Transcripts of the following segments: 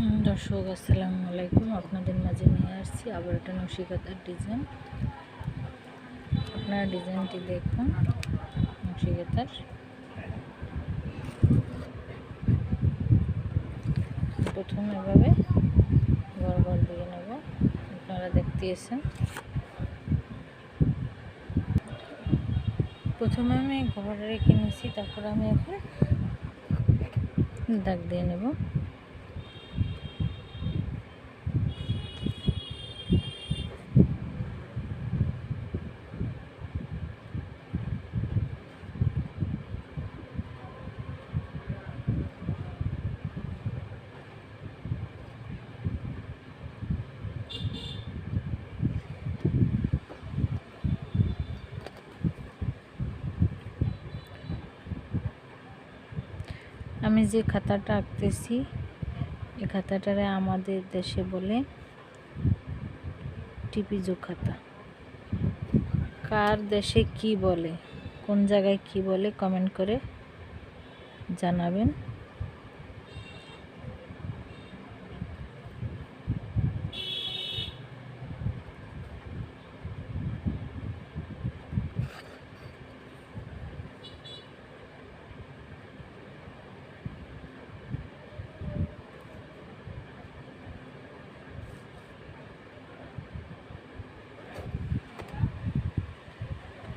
দর্শক, আসসালামু আলাইকুম। আপনাদের মাঝে নিয়ে আসছি আবার একটা নকশিকাতার ডিজাইন। আপনারা ডিজাইনটি দেখুন, নকশিকাতার। প্রথম এভাবে ঘর দিয়ে নেব। আপনারা দেখতে এসেন প্রথমে আমি ঘর রেখে নিয়েছি তারপর আমি এখন দাগ দিয়ে নেব। আমি যে খাতাটা আঁকতেছি এই খাতাটারে আমাদের দেশে বলে টিপিজু খাতা। কার দেশে কি বলে, কোন জায়গায় কি বলে কমেন্ট করে জানাবেন।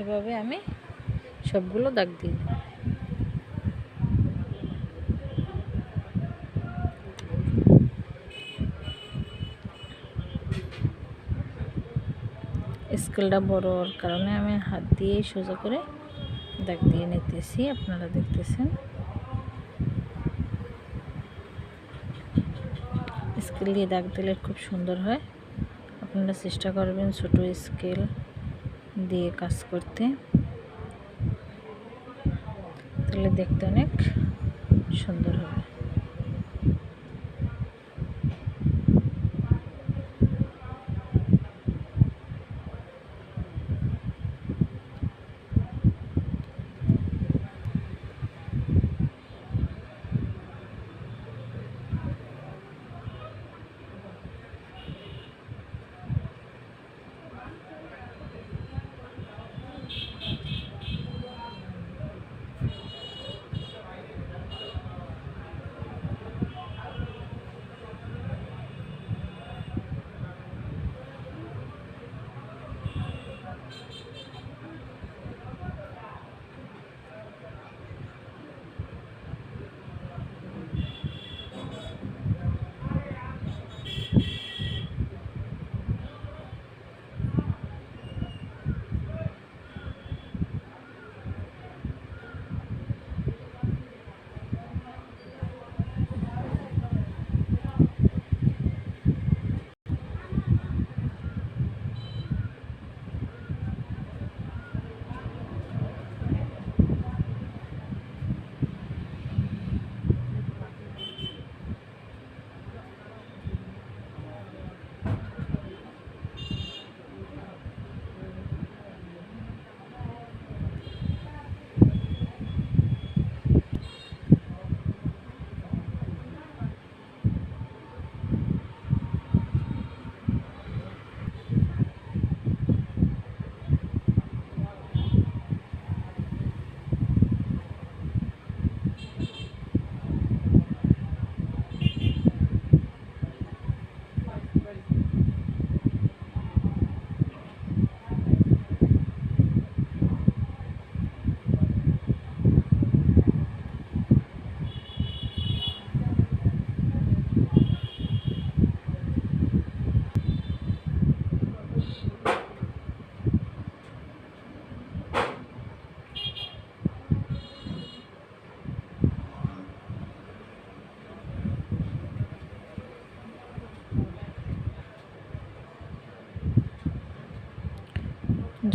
এভাবে আমি সবগুলো দাগ দিই। স্কেলটা হওয়ার কারণে আমি হাত দিয়ে সোজা করে দাগ দিয়ে নিতেছি, আপনারা দেখতেছেন। স্কেল দিয়ে দাগ দিলে খুব সুন্দর হয়। আপনারা চেষ্টা করবেন ছোট স্কেল দিয়ে কাজ করতে। তাহলে দেখতে অনেক সুন্দর হবে।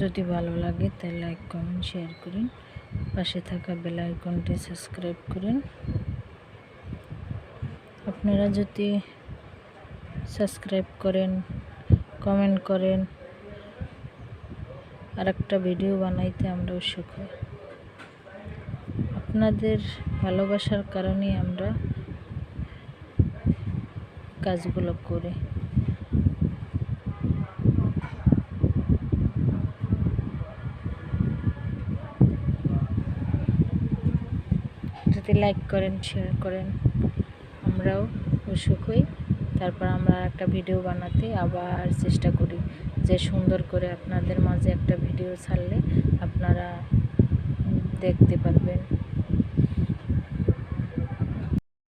যদি ভালো লাগে তাহলে লাইক, কমেন্ট, শেয়ার করুন। পাশে থাকা বেল আইকনটি সাবস্ক্রাইব করুন। আপনারা যদি সাবস্ক্রাইব করেন, কমেন্ট করেন আর একটা ভিডিও বানাইতে আমরা উৎসুক হই। আপনাদের ভালোবাসার কারণেই আমরা কাজগুলো করে। যদি লাইক করেন শেয়ার করেন। আমরাও উৎসুক হই। তারপর আমরা একটা ভিডিও বানাতে আবার চেষ্টা করি যে সুন্দর করে আপনাদের মাঝে একটা ভিডিও ছাড়লে আপনারা দেখতে পারবেন।